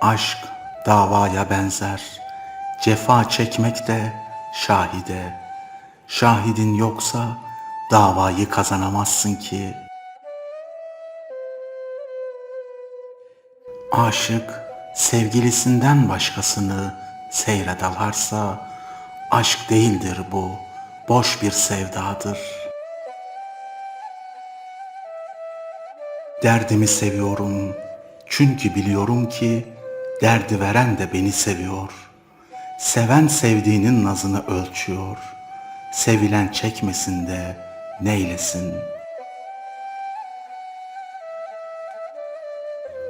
Aşk davaya benzer, cefa çekmek de şahide. Şahidin yoksa davayı kazanamazsın ki. Aşık sevgilisinden başkasını seyre dalarsa aşk değildir bu, boş bir sevdadır. Derdimi seviyorum çünkü biliyorum ki derdi veren de beni seviyor. Seven sevdiğinin nazını ölçüyor. Sevilen çekmesin de neylesin.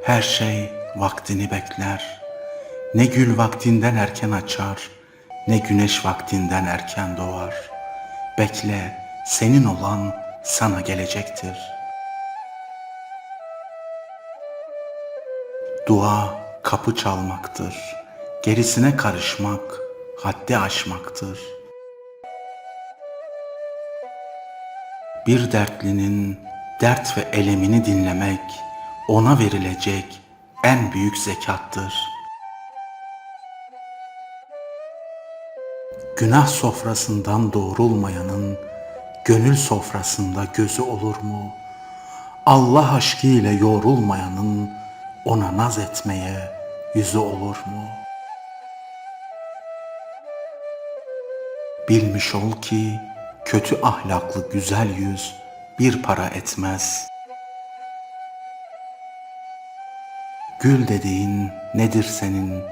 Her şey vaktini bekler. Ne gül vaktinden erken açar, ne güneş vaktinden erken doğar. Bekle, senin olan sana gelecektir. Dua kapı çalmaktır. Gerisine karışmak haddi aşmaktır. Bir dertlinin dert ve elemini dinlemek ona verilecek en büyük zekattır. Günah sofrasından doğrulmayanın gönül sofrasında gözü olur mu? Allah aşkı ile yoğrulmayanın ona naz etmeye yüzü olur mu? Bilmiş ol ki kötü ahlaklı güzel yüz bir para etmez. Gül dediğin nedir senin?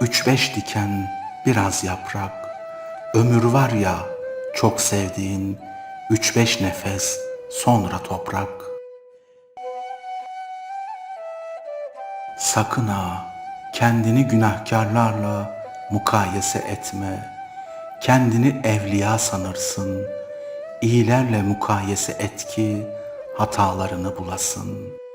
Üç beş diken biraz yaprak. Ömür var ya çok sevdiğin üç beş nefes sonra toprak. Sakın ha kendini günahkarlarla mukayese etme. Kendini evliya sanırsın. İyilerle mukayese et ki hatalarını bulasın.''